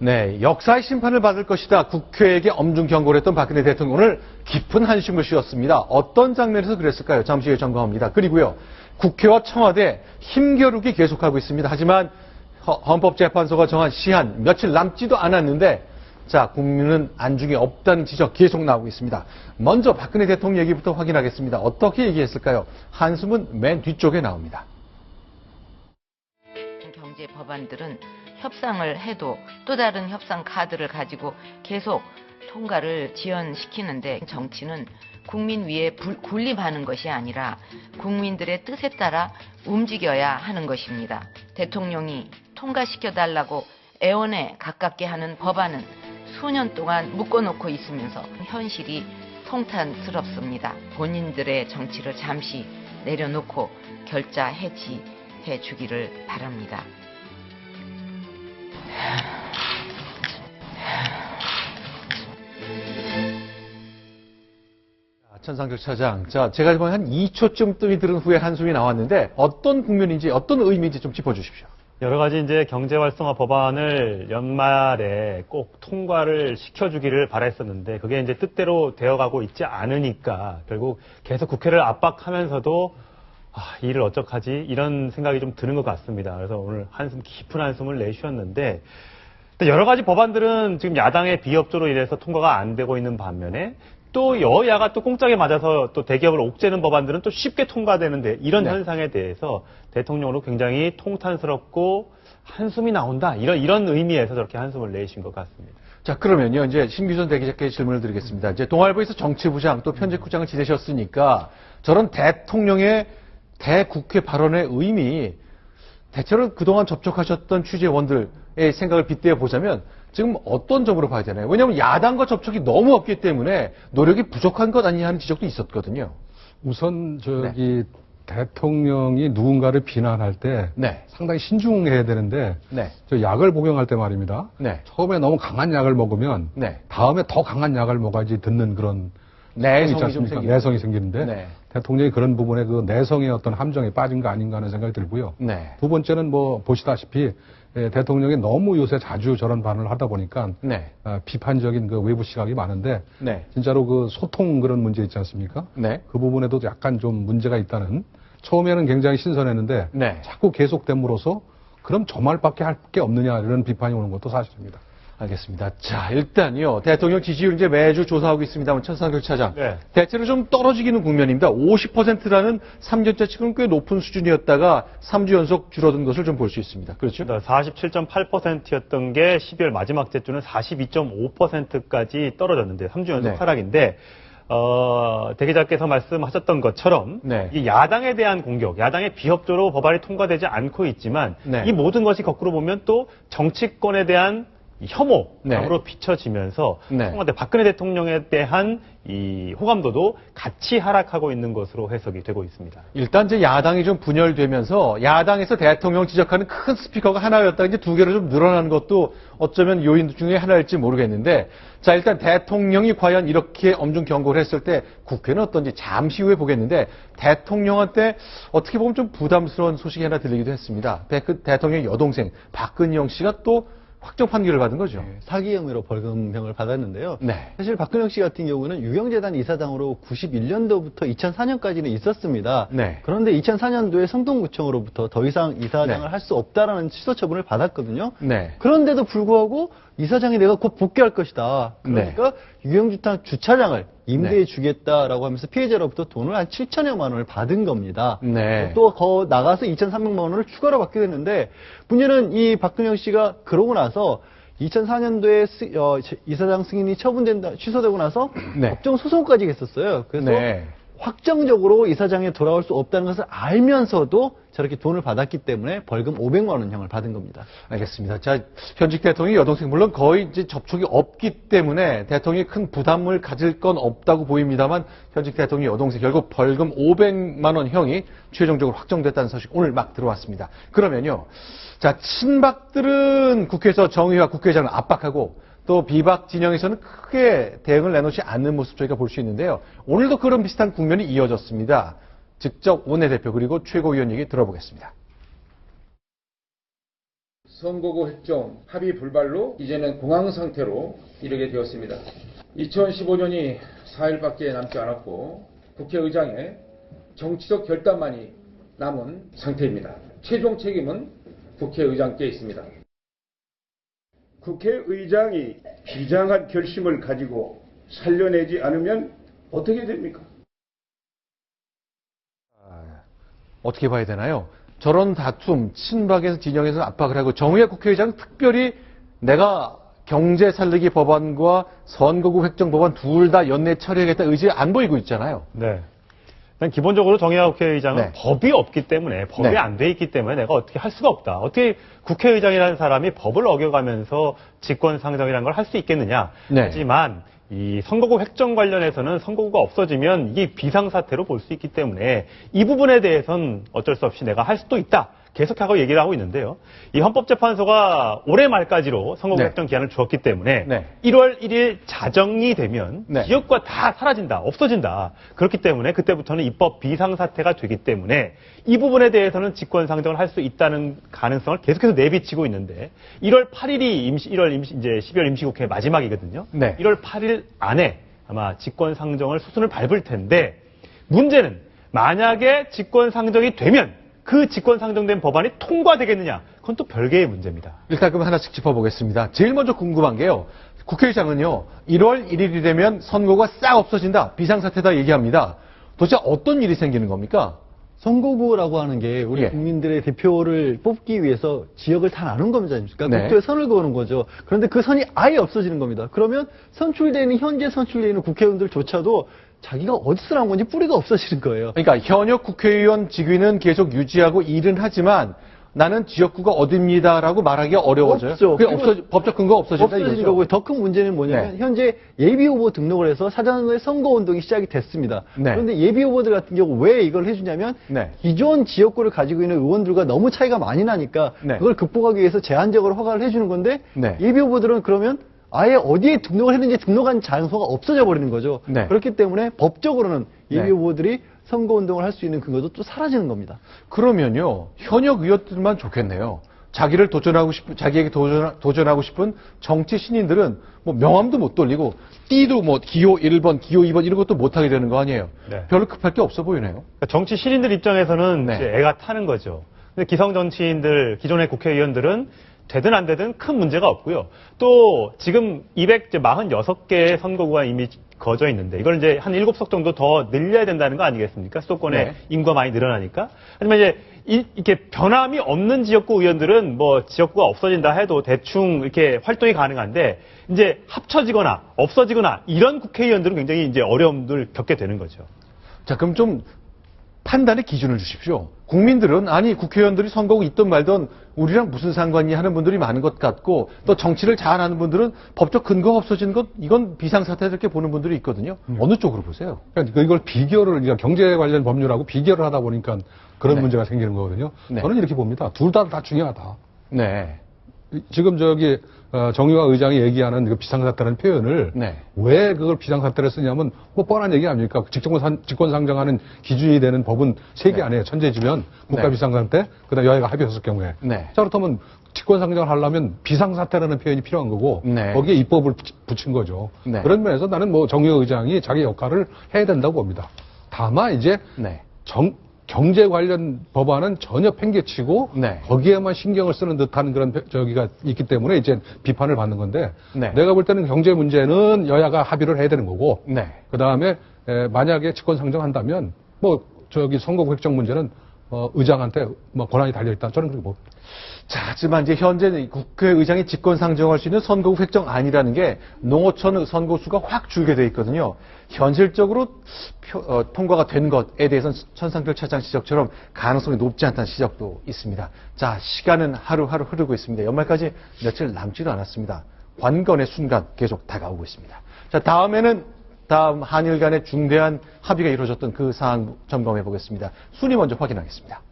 네, 역사의 심판을 받을 것이다. 국회에게 엄중 경고를 했던 박근혜 대통령 오늘 깊은 한숨을 쉬었습니다. 어떤 장면에서 그랬을까요? 잠시 후에 점검합니다. 그리고요, 국회와 청와대 힘겨루기 계속하고 있습니다. 하지만 허- 헌법재판소가 정한 시한 며칠 남지도 않았는데 자, 국민은 안중에 없다는 지적 계속 나오고 있습니다. 먼저 박근혜 대통령 얘기부터 확인하겠습니다. 어떻게 얘기했을까요? 한숨은 맨 뒤쪽에 나옵니다. 경제 법안들은 협상을 해도 또 다른 협상 카드를 가지고 계속 통과를 지연시키는데 정치는 국민 위에 불- 군림하는 것이 아니라 국민들의 뜻에 따라 움직여야 하는 것입니다. 대통령이 통과시켜달라고 애원에 가깝게 하는 법안은 수년 동안 묶어놓고 있으면서 현실이 통탄스럽습니다. 본인들의 정치를 잠시 내려놓고 결자 해지해 주기를 바랍니다. 자, 천상적 차장. 자, 제가 이번 한 2초쯤 뜸이 들은 후에 한숨이 나왔는데 어떤 국면인지 어떤 의미인지 좀 짚어주십시오. 여러 가지 이제 경제 활성화 법안을 연말에 꼭 통과를 시켜주기를 바랬었는데 그게 이제 뜻대로 되어가고 있지 않으니까 결국 계속 국회를 압박하면서도 아, 이 일을 어쩌하지 이런 생각이 좀 드는 것 같습니다. 그래서 오늘 한숨 깊은 한숨을 내쉬었는데 여러 가지 법안들은 지금 야당의 비협조로 인해서 통과가 안 되고 있는 반면에 또 여야가 또 공짜게 맞아서 또 대기업을 옥죄는 법안들은 또 쉽게 통과되는데 이런 네. 현상에 대해서 대통령으로 굉장히 통탄스럽고 한숨이 나온다 이런 이런 의미에서 저렇게 한숨을 내신 것 같습니다. 자, 그러면요. 이제 신규선 대기자께 질문을 드리겠습니다. 이제 동아일보에서 정치부장 또 편집국장을 지내셨으니까 저런 대통령의 대국회 발언의 의미 대체로 그동안 접촉하셨던 취재원들의 생각을 빗대어 보자면 지금 어떤 점으로 봐야 되나요? 왜냐하면 야당과 접촉이 너무 없기 때문에 노력이 부족한 것 아니냐 하는 지적도 있었거든요. 우선 저기 대통령이 누군가를 비난할 때 네. 상당히 신중해야 되는데 네. 저 약을 복용할 때 말입니다. 네. 처음에 너무 강한 약을 먹으면 네. 다음에 더 강한 약을 먹어야지 듣는 그런 내성이 있지 좀 않습니까? 내성이 생기는데 네. 대통령이 그런 부분에 그 내성의 어떤 함정에 빠진 거 아닌가 하는 생각이 들고요. 네. 두 번째는 뭐 보시다시피 예, 대통령이 너무 요새 자주 저런 반응을 하다 보니까 네. 아, 비판적인 그 외부 시각이 많은데 네. 진짜로 그 소통 그런 문제 있지 않습니까? 네. 그 부분에도 약간 좀 문제가 있다는 처음에는 굉장히 신선했는데 네. 자꾸 계속됨으로써 그럼 저 말밖에 할 게 없느냐 이런 비판이 오는 것도 사실입니다. 알겠습니다. 자, 일단요. 대통령 지지율 이제 매주 조사하고 있습니다만 천상교 차장. 네. 대체로 좀 떨어지기는 국면입니다. 50%라는 3년째 치고는 꽤 높은 수준이었다가 3주 연속 줄어든 것을 좀 볼 수 있습니다. 그렇죠? 47.8%였던 게 12월 마지막 째 주는 42.5%까지 떨어졌는데 3주 연속 네. 하락인데 어, 대기자께서 말씀하셨던 것처럼 네. 이 야당에 대한 공격, 야당의 비협조로 법안이 통과되지 않고 있지만 네. 이 모든 것이 거꾸로 보면 또 정치권에 대한 이 혐오로 네. 비춰지면서 네. 청와대 박근혜 대통령에 대한 이 호감도도 같이 하락하고 있는 것으로 해석이 되고 있습니다. 일단 이제 야당이 좀 분열되면서 야당에서 대통령 지적하는 큰 스피커가 하나였다가 이제 두 개로 좀 늘어나는 것도 어쩌면 요인 중에 하나일지 모르겠는데 자 일단 대통령이 과연 이렇게 엄중 경고를 했을 때 국회는 어떤지 잠시 후에 보겠는데 대통령한테 어떻게 보면 좀 부담스러운 소식이 하나 들리기도 했습니다. 대- 그 대통령 여동생 박근영 씨가 또 확정 판결을 받은 거죠. 네, 사기 혐의로 벌금형을 받았는데요. 네. 사실 박근영 씨 같은 경우는 유경재단 이사장으로 91년도부터 2004년까지는 있었습니다. 네. 그런데 2004년도에 성동구청으로부터 더 이상 이사장을 네. 할수 없다라는 취소 처분을 받았거든요. 네. 그런데도 불구하고 이사장이 내가 곧 복귀할 것이다. 그러니까 유경주택 주차장을 임대해 네. 주겠다라고 하면서 피해자로부터 돈을 한 7천여만 원을 받은 겁니다. 네. 또더 나가서 2,300만 원을 추가로 받게 됐는데 문제는 이 박근영 씨가 그러고 나서 2004년도에 어, 이사장 승인이 처분된다 취소되고 나서 네. 법정 소송까지 했었어요. 그래서 네. 확정적으로 이 사장에 돌아올 수 없다는 것을 알면서도 저렇게 돈을 받았기 때문에 벌금 500만 원형을 받은 겁니다. 알겠습니다. 자, 현직 대통령이 여동생 물론 거의 이제 접촉이 없기 때문에 대통령이 큰 부담을 가질 건 없다고 보입니다만 현직 대통령 여동생 결국 벌금 500만 원 형이 최종적으로 확정됐다는 소식 오늘 막 들어왔습니다. 그러면요. 자, 친박들은 국회에서 정의와 국회의장을 압박하고 또 비박 진영에서는 크게 대응을 내놓지 않는 모습 저희가 볼 수 있는데요. 오늘도 그런 비슷한 국면이 이어졌습니다. 직접 원내대표 그리고 최고위원 얘기 들어보겠습니다. 선거구 획정 합의 불발로 이제는 공황 상태로 이르게 되었습니다. 2015년이 4일밖에 남지 않았고 국회의장의 정치적 결단만이 남은 상태입니다. 최종 책임은 국회의장께 있습니다. 국회의장이 비장한 결심을 가지고 살려내지 않으면 어떻게 됩니까? 어떻게 봐야 되나요? 저런 다툼, 친박에서 진영에서 압박을 하고 정의의 국회의장 특별히 내가 경제 살리기 법안과 선거구 획정 법안 둘 다 연내 처리하겠다 의지 안 보이고 있잖아요. 네. 일단 기본적으로 정의화 국회의장은 네. 법이 없기 때문에 법이 네. 안돼 있기 때문에 내가 어떻게 할 수가 없다. 어떻게 국회의장이라는 사람이 법을 어겨가면서 직권 상정이라는 걸 할 수 있겠느냐. 네. 하지만 이 선거구 획정 관련해서는 선거구가 없어지면 이게 비상사태로 볼 수 있기 때문에 이 부분에 대해서는 어쩔 수 없이 내가 할 수도 있다. 계속하고 얘기를 하고 있는데요. 이 헌법재판소가 올해 말까지로 선거구 네. 기한을 주었기 때문에 네. 1월 1일 자정이 되면 네. 기업과 다 사라진다, 없어진다. 그렇기 때문에 그때부터는 입법 비상사태가 되기 때문에 이 부분에 대해서는 직권상정을 할 수 있다는 가능성을 계속해서 내비치고 있는데 1월 8일이 임시, 1월 임시, 이제 12월 임시국회 마지막이거든요. 네. 1월 8일 안에 아마 직권상정을 수순을 밟을 텐데 문제는 만약에 직권상정이 되면 그 직권 상정된 법안이 통과되겠느냐? 그건 또 별개의 문제입니다. 일단 그럼 하나씩 짚어보겠습니다. 제일 먼저 궁금한 게요. 국회의장은요, 1월 1일이 되면 선거가 싹 없어진다, 비상사태다 얘기합니다. 도대체 어떤 일이 생기는 겁니까? 선거구라고 하는 게 우리 예. 국민들의 대표를 뽑기 위해서 지역을 다 나눈 겁니다. 아닙니까? 네. 국토에 선을 그어는 거죠. 그런데 그 선이 아예 없어지는 겁니다. 그러면 선출되는 현재 선출되는 국회의원들조차도 자기가 어디서 나온 건지 뿌리가 없어지는 거예요. 그러니까 현역 국회의원 직위는 계속 유지하고 일은 하지만 나는 지역구가 어딥니다라고 말하기 가 어려워져요. 없죠. 그게 없어지, 법적 근거 없어진다 이거죠. 거고요. 더큰 문제는 뭐냐면 네. 현재 예비 후보 등록을 해서 사전의 선거 운동이 시작이 됐습니다. 네. 그런데 예비 후보들 같은 경우 왜 이걸 해주냐면 네. 기존 지역구를 가지고 있는 의원들과 너무 차이가 많이 나니까 네. 그걸 극복하기 위해서 제한적으로 허가를 해주는 건데 네. 예비 후보들은 그러면 아예 어디에 등록을 했는지 등록한 장소가 없어져 버리는 거죠. 네. 그렇기 때문에 법적으로는 예비 네. 후보들이 선거 운동을 할 수 있는 근거도 또 사라지는 겁니다. 그러면요, 현역 의원들만 좋겠네요. 자기를 도전하고 싶은, 자기에게 도전, 도전 하고 싶은 정치 신인들은 뭐 명함도 못 돌리고, 띠도 뭐 기호 1번, 기호 2번 이런 것도 못 하게 되는 거 아니에요. 네. 별로 급할 게 없어 보이네요. 그러니까 정치 신인들 입장에서는 네. 애가 타는 거죠. 근데 기성 정치인들, 기존의 국회의원들은 되든 안 되든 큰 문제가 없고요. 또 지금 246개의 선거구가 이미 거져 있는데 이걸 이제 한 7석 정도 더 늘려야 된다는 거 아니겠습니까? 수도권의 네. 인구가 많이 늘어나니까. 하지만 이제 이, 렇게 변함이 없는 지역구 의원들은 뭐 지역구가 없어진다 해도 대충 이렇게 활동이 가능한데 이제 합쳐지거나 없어지거나 이런 국회의원들은 굉장히 이제 어려움을 겪게 되는 거죠. 자, 그럼 좀 판단의 기준을 주십시오. 국민들은 아니 국회의원들이 선거구 있던 말던 우리랑 무슨 상관이 하는 분들이 많은 것 같고 또 정치를 잘 아는 분들은 법적 근거가 없어지는 것 이건 비상사태 이렇게 보는 분들이 있거든요. 어느 쪽으로 보세요? 그러니까 이걸 비교를, 그러니까 경제 관련 법률하고 비교를 하다 보니까 그런 네. 문제가 생기는 거거든요. 네. 저는 이렇게 봅니다. 둘 다 다 중요하다. 네. 지금 저기 어, 정의화 의장이 얘기하는 그 비상사태라는 표현을 네. 왜 그걸 비상사태를 쓰냐면 뭐 뻔한 얘기 아닙니까? 직권, 직권 상정하는 기준이 되는 법은 세개 네. 안에 천재지면 국가 네. 비상사태, 그다음 여야가 합의했을 경우에. 네. 자 그렇다면 직권 상정을 하려면 비상사태라는 표현이 필요한 거고 네. 거기에 입법을 붙- 붙인 거죠. 네. 그런 면에서 나는 뭐 정의화 의장이 자기 역할을 해야 된다고 봅니다. 다만 이제 네. 정- 경제 관련 법안은 전혀 팽개치고 네. 거기에만 신경을 쓰는 듯한 그런 저기가 있기 때문에 이제 비판을 받는 건데 네. 내가 볼 때는 경제 문제는 여야가 합의를 해야 되는 거고 네. 그 다음에 만약에 직권 상정한다면 뭐 저기 선거구 획정 문제는 어, 의장한테 뭐 권한이 달려 있다 저는 그렇게 봅니다. 자, 하지만 이제 현재 국회의장이 직권 상정할 수 있는 선거구 획정 아니라는 게 농어촌 선거수가 확 줄게 돼 있거든요. 현실적으로 표- 어, 통과가 된 것에 대해서는 천상필 차장 지적처럼 가능성이 높지 않다는 지적도 있습니다. 자, 시간은 하루하루 흐르고 있습니다. 연말까지 며칠 남지도 않았습니다. 관건의 순간 계속 다가오고 있습니다. 자, 다음에는 다음 한일 간의 중대한 합의가 이루어졌던 그 사항 점검해 보겠습니다. 순위 먼저 확인하겠습니다.